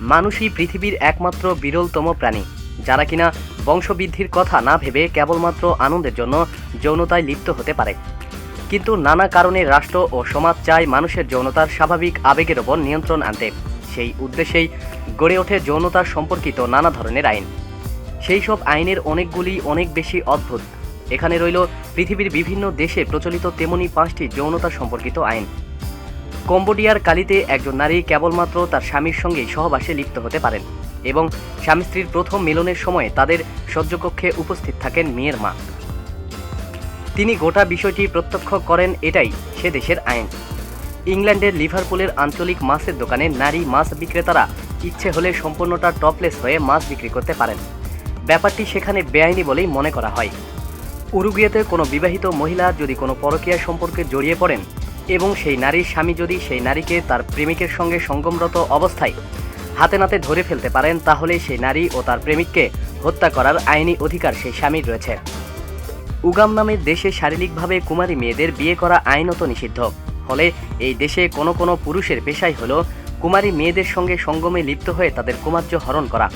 মানুষই পৃথিবীর একমাত্র বিরলতম প্রাণী, যারা কিনা বংশবৃদ্ধির কথা না ভেবে কেবলমাত্র আনন্দের জন্য যৌনতায় লিপ্ত হতে পারে। কিন্তু নানা কারণে রাষ্ট্র ও সমাজ চায় মানুষের যৌনতার স্বাভাবিক আবেগের ওপর নিয়ন্ত্রণ আনতে। সেই উদ্দেশ্যেই গড়ে ওঠে যৌনতার সম্পর্কিত নানা ধরনের আইন। সেই সব আইনের অনেকগুলি অনেক বেশি অদ্ভুত। এখানে রইল পৃথিবীর বিভিন্ন দেশে প্রচলিত তেমনি পাঁচটি যৌনতা সম্পর্কিত আইন। কম্বোডিয়ার কালিতে একজন নারী কেবলমাত্র তার স্বামীর সঙ্গে সহবাসে লিপ্ত হতে পারেন এবং স্বামী স্ত্রীর প্রথম মিলনের সময় তাদের সহ্যকক্ষে উপস্থিত থাকেন মেয়ের মা। তিনি গোটা বিষয়টি প্রত্যক্ষ করেন, এটাই সে দেশের আইন। ইংল্যান্ডের লিভারপুলের আঞ্চলিক মাছের দোকানে নারী মাছ বিক্রেতারা ইচ্ছে হলে সম্পূর্ণটা টপলেস হয়ে মাছ বিক্রি করতে পারেন। ব্যাপারটি সেখানে বেআইনি বলেই মনে করা হয়। উরুগুয়েতে কোনো বিবাহিত মহিলা যদি কোনো পরকীয়া সম্পর্কে জড়িয়ে পড়েন এবং সেই নারীর স্বামী যদি সেই নারীকে তার প্রেমিকের সঙ্গে সঙ্গমরত অবস্থায় হাতে নাতে ধরে ফেলতে পারেন, তাহলে সেই নারী ও তার প্রেমিককে হত্যা করার আইনি অধিকার সেই স্বামীর রয়েছে। উগাম নামের দেশে শারীরিকভাবে কুমারী মেয়েদের বিয়ে করা আইনত নিষিদ্ধ। ফলে এই দেশে কোনো কোনো পুরুষের পেশাই হলো কুমারী মেয়েদের সঙ্গে সঙ্গমে লিপ্ত হয়ে তাদের কুমার্য হরণ করা।